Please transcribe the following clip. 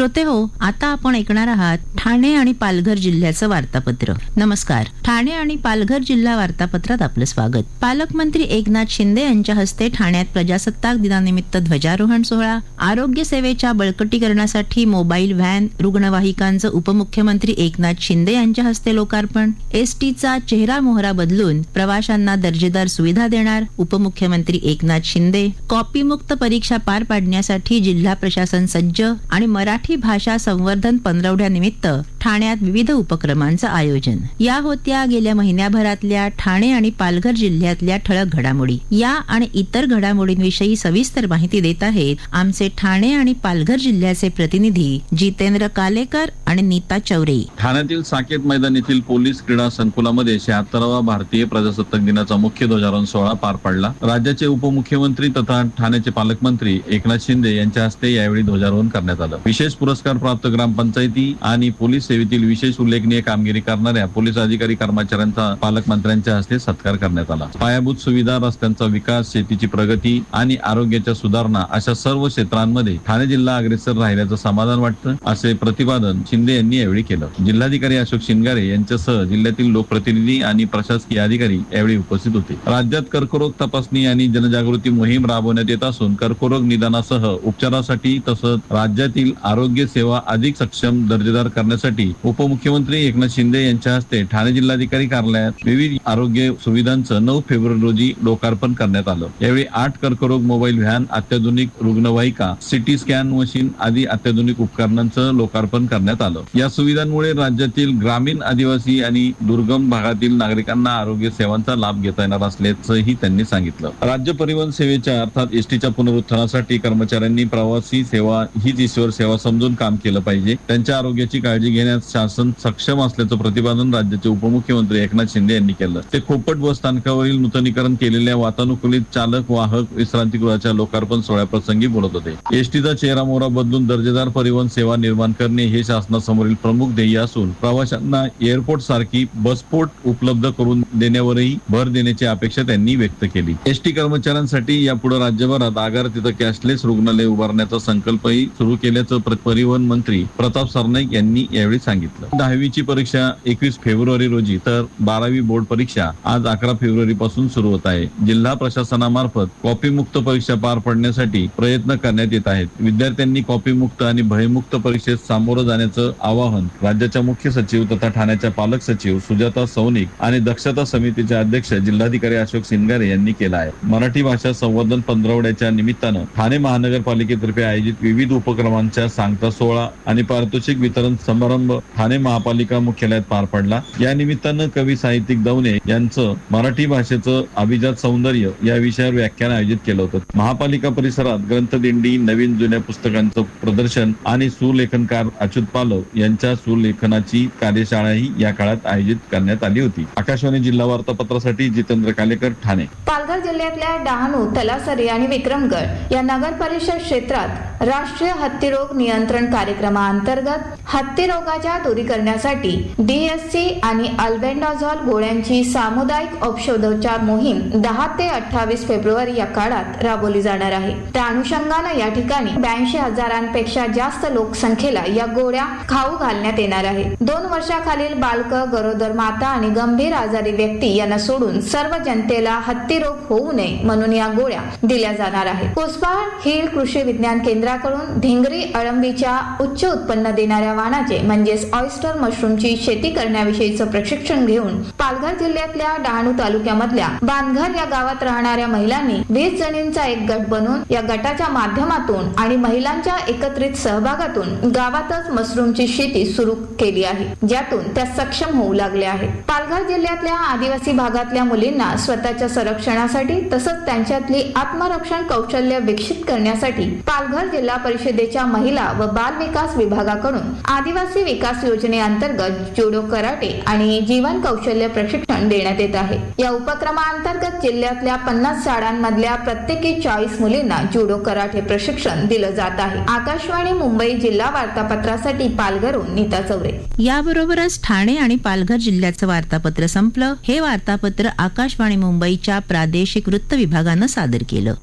श्रोते हो आता आपण ऐकणार आहात ठाणे आणि पालघर जिल्ह्याचं वार्तापत्र. नमस्कार. ठाणे आणि पालघर जिल्हा वार्तापत्रात आपलं स्वागत. पालकमंत्री एकनाथ शिंदे यांच्या हस्ते ठाण्यात प्रजासत्ताक दिनानिमित्त ध्वजारोहण सोहळा आरोग्य सेवेच्या बळकटीकरणासाठी मोबाईल व्हॅन रुग्णवाहिकांचं उपमुख्यमंत्री एकनाथ शिंदे यांच्या हस्ते लोकार्पण एसटीचा चेहरा मोहरा बदलून प्रवाशांना दर्जेदार सुविधा देणार उपमुख्यमंत्री एकनाथ शिंदे कॉपीमुक्त परीक्षा पार पाडण्यासाठी जिल्हा प्रशासन सज्ज आणि मराठी भाषा संवर्धन पंधरवड्यानिमित्त ठाण्यात विविध उपक्रमांचं आयोजन. या होत्या गेल्या महिन्याभरातल्या ठाणे आणि पालघर जिल्ह्यातल्या ठळक घडामोडी. या आणि इतर घडामोडींविषयी सविस्तर माहिती देत आहेत आमचे ठाणे आणि पालघर जिल्ह्याचे प्रतिनिधी जितेंद्र कालेकर आणि नीता चौरे. ठाण्यातील साकेत मैदान येथील पोलीस क्रीडा संकुलामध्ये शहात्तरावा भारतीय प्रजासत्ताक दिनाचा मुख्य ध्वजारोहण सोहळा पार पडला. राज्याचे उपमुख्यमंत्री तथा ठाण्याचे पालकमंत्री एकनाथ शिंदे यांच्या हस्ते यावेळी ध्वजारोहण करण्यात आलं. विशेष पुरस्कार प्राप्त ग्रामपंचायती आणि पोलीस सेवेतील विशेष उल्लेखनीय कामगिरी करणाऱ्या पोलीस अधिकारी कर्मचाऱ्यांचा पालकमंत्र्यांच्या हस्ते सत्कार करण्यात आला. पायाभूत सुविधा रस्त्यांचा विकास शेतीची प्रगती आणि आरोग्याच्या सुधारणा अशा सर्व क्षेत्रांमध्ये ठाणे जिल्हा अग्रेसर राहिल्याचं समाधान वाटतं असे प्रतिपादन शिंदे यांनी यावेळी केलं. जिल्हाधिकारी अशोक शिंगारे यांच्यासह जिल्ह्यातील लोकप्रतिनिधी आणि प्रशासकीय अधिकारी यावेळी उपस्थित होते. राज्यात कर्करोग तपासणी आणि जनजागृती मोहीम राबवण्यात येत असून कर्करोग निदानासह उपचारासाठी तसंच राज्यातील आरोग्य सेवा अधिक सक्षम दर्जेदार करण्यासाठी उपमुख्यमंत्री एकनाथ शिंदे यांच्या हस्ते ठाणे जिल्हाधिकारी कार्यालयात विविध आरोग्य सुविधांचं नऊ फेब्रुवारी रोजी लोकार्पण करण्यात आलं. यावेळी आठ कर्करोग मोबाईल व्हॅन अत्याधुनिक रुग्णवाहिका सिटी स्कॅन मशीन आदी अत्याधुनिक उपकरणांचं लोकार्पण करण्यात आलं. या सुविधांमुळे राज्यातील ग्रामीण आदिवासी आणि दुर्गम भागातील नागरिकांना आरोग्य सेवांचा लाभ घेता येणार असल्याचंही त्यांनी सांगितलं. राज्य परिवहन सेवेच्या अर्थात एसटीच्या पुनरुत्थानासाठी कर्मचाऱ्यांनी प्रवासी सेवा हीच ईश्वर सेवा समजून काम केलं पाहिजे. त्यांच्या आरोग्याची काळजी घेण्यास शासन सक्षम असल्याचं प्रतिपादन राज्याचे उपमुख्यमंत्री एकनाथ शिंदे यांनी केलं. ते खोपट बस स्थानकावरील नूतनीकरण केलेल्या वातानुकूलित चालक वाहक विश्रांतीगृहाच्या लोकार्पण सोहळ्याप्रसंगी बोलत होते. एसटीचा चेहरा मोहरा बदलून दर्जेदार परिवहन सेवा निर्माण करणे हे शासना शासनासमोरील प्रमुख ध्येय असून प्रवाशांना एअरपोर्ट सारखी बसपोर्ट उपलब्ध करून देण्यावरही भर देण्याची अपेक्षा त्यांनी व्यक्त केली. एसटी कर्मचाऱ्यांसाठी यापुढे राज्यभरात आगार तिथं कॅशलेस रुग्णालय उभारण्याचा संकल्पही सुरू केल्याचं परिवहन मंत्री प्रताप सरनाईक यांनी यावेळी सांगितलं. दहावीची परीक्षा एकवीस फेब्रुवारी रोजी तर बारावी बोर्ड परीक्षा आज अकरा फेब्रुवारी पासून सुरू होत आहे. जिल्हा प्रशासनामार्फत कॉपी मुक्त परीक्षा पार पडण्यासाठी प्रयत्न करण्यात येत आहेत. विद्यार्थ्यांनी कॉपी मुक्त आणि भयमुक्त परीक्षेत सामोरं जाण्याचं आवाहन. राज्याच्या मुख्य सचिव तथा ठाण्याच्या पालक सचिव सुजाता सौनिक आणि दक्षता समितीचे अध्यक्ष जिल्हाधिकारी अशोक सिंगारे यांनी केला आहे. मराठी भाषा संवर्धन पंधरवड्याच्या निमित्तानं ठाणे महानगरपालिकेतर्फे आयोजित विविध उपक्रमांच्या सांगता सोहळा आणि पारितोषिक वितरण समारंभ ठाणे महापालिका मुख्यालयात पार पडला. या निमित्तानं कवी साहित्यिक दवणे यांचं मराठी भाषेचं अभिजात सौंदर्य या विषयावर व्याख्यान आयोजित केलं होतं. महापालिका परिसरात ग्रंथदिंडी नवीन जुन्या पुस्तकांचं प्रदर्शन आणि सुलेखनकार अच्युत पालव जाधव यांच्या सुलेखनाची कार्यशाळाही या काळात आयोजित करण्यात आली होती. आकाशवाणी जिल्हा वार्तापत्रासाठी जितेंद्र कालेकर ठाणे. पालघर जिल्ह्यातल्या डहाणू तलासरी आणि विक्रमगड या नगर परिषद क्षेत्रात राष्ट्रीय हत्तीरोग नियंत्रण कार्यक्रमाअंतर्गत हत्ती रोगाच्या दूरीकरणासाठी डीएससी आणि अल्बेंडाझॉल गोळ्यांची सामुदायिक औषधोपचार मोहीम दहा ते अठ्ठावीस फेब्रुवारी या काळात राबवली जाणार आहे. त्या अनुषंगानं या ठिकाणी ब्याऐंशी हजारांपेक्षा जास्त लोकसंख्येला या गोळ्या खाऊ घालण्यात येणार आहे. दोन वर्षाखालील बालक गरोदर माता आणि गंभीर आजारी व्यक्ती यांना सोडून सर्व जनतेला हत्ती रोग होऊ नये म्हणून या गोळ्या दिल्या जाणार आहेत. कोसबाळ हिल कृषी विज्ञान केंद्राकडून धिंगरी अळंबीच्या उच्च उत्पन्न देणाऱ्या वाणाचे म्हणजेच ऑइस्टर मशरूमची शेती करण्याविषयीचं प्रशिक्षण घेऊन पालघर जिल्ह्यातल्या डहाणू तालुक्यामधल्या बांधघर या गावात राहणाऱ्या महिलांनी वीस जणींचा एक गट बनवून या गटाच्या माध्यमातून आणि महिलांच्या एकत्रित सहभागातून गावातच मशरूम मशरूमची शेती सुरू केली आहे. ज्यातून त्या सक्षम होऊ लागल्या आहेत. पालघर जिल्ह्यातल्या आदिवासी भागातल्या मुलींना स्वतःच्या संरक्षणासाठी तसंच त्यांच्यातली आत्मरक्षण कौशल्य विकसित करण्यासाठी पालघर जिल्हा परिषदेच्या महिला व बाल विकास विभागाकडून आदिवासी विकास योजनेअंतर्गत जुडो कराटे आणि जीवन कौशल्य प्रशिक्षण देण्यात येत आहे. या उपक्रमाअंतर्गत जिल्ह्यातल्या पन्नास शाळांमधल्या प्रत्येकी चाळीस मुलींना जुडो कराटे प्रशिक्षण दिलं जात आहे. आकाशवाणी मुंबई जिल्हा वार्तापत्रासाठी पालघरहून नीता चौरे. याबरोबरच ठाणे आणि पालघर जिल्ह्याचं वार्तापत्र संपलं. हे वार्तापत्र आकाशवाणी मुंबईच्या प्रादेशिक वृत्त विभागानं सादर केलं.